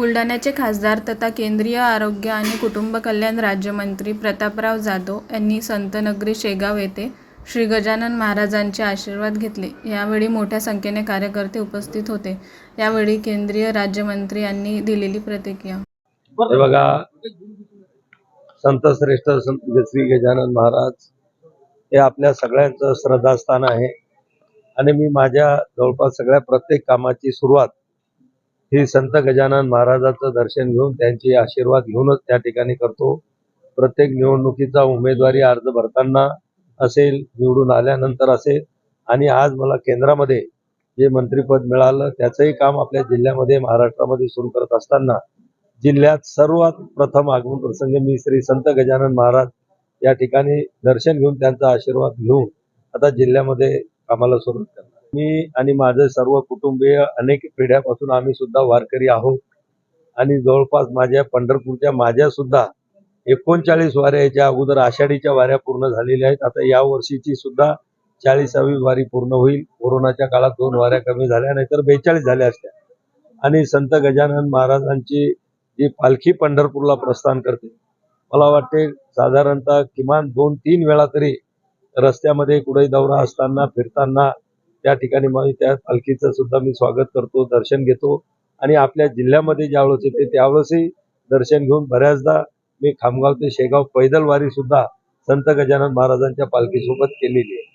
बुलढाण्याचे खासदार तथा केंद्रीय आरोग्य आणि कुटुंब कल्याण राज्यमंत्री प्रतापराव जाधव यांनी संतनगरी शेगाव येथे श्री गजानन महाराजांचे आशीर्वाद घेतले. यावेळी मोठ्या संख्येने कार्यकर्ते उपस्थित होते. यावेळी केंद्रीय राज्यमंत्री यांनी दिलेली प्रतिक्रिया. बघा संत श्रेष्ठ संत श्री गजानन महाराज हे आपल्या सगळ्यांचं श्रद्धास्थान आहे. आणि मी माझ्या जवळपास सगळ्या प्रत्येक कामाची सुरुवात ही संत गजानन महाराजाचं दर्शन घेऊन त्यांचे आशीर्वाद घेऊनच त्या ठिकाणी करतो. प्रत्येक निवडणुकीचा उमेदवारी अर्ज भरताना असेल निवडून आल्यानंतर असेल आणि आज मला केंद्रामध्ये जे मंत्रीपद मिळालं त्याचंही काम आपल्या जिल्ह्यामध्ये महाराष्ट्रामध्ये सुरू करत असताना जिल्ह्यात सर्वात प्रथम आगमन प्रसंगी मी श्री संत गजानन महाराज या ठिकाणी दर्शन घेऊन त्यांचा आशीर्वाद घेऊन आता जिल्ह्यामध्ये कामाला सुरुवात करतो मी आणि माझं सर्व कुटुंबीय अनेक पिढ्यापासून आम्ही सुद्धा वारकरी आहोत. आणि जवळपास माझ्या पंढरपूरच्या माझ्या सुद्धा एकोणचाळीस वाऱ्या याच्या अगोदर आषाढीच्या वाऱ्या पूर्ण झालेल्या आहेत. आता या वर्षीची सुद्धा चाळीसावी वारी पूर्ण होईल. कोरोनाच्या काळात दोन वाऱ्या कमी झाल्या नाहीतर बेचाळीस झाल्या असल्या आणि संत गजानन महाराजांची जी पालखी पंढरपूरला प्रस्थान करते मला वाटते साधारणतः किमान दोन तीन वेळा तरी रस्त्यामध्ये कुठे दौरा असताना फिरताना त्या ठिकाणी मग त्या पालखीचं सुद्धा मी स्वागत करतो दर्शन घेतो. आणि आपल्या जिल्ह्यामध्ये ज्यावेळेस येते त्यावेळेसही दर्शन घेऊन बऱ्याचदा मी खामगाव ते शेगाव पैदल वारी सुद्धा संत गजानन महाराजांच्या पालखीसोबत केलेली आहे.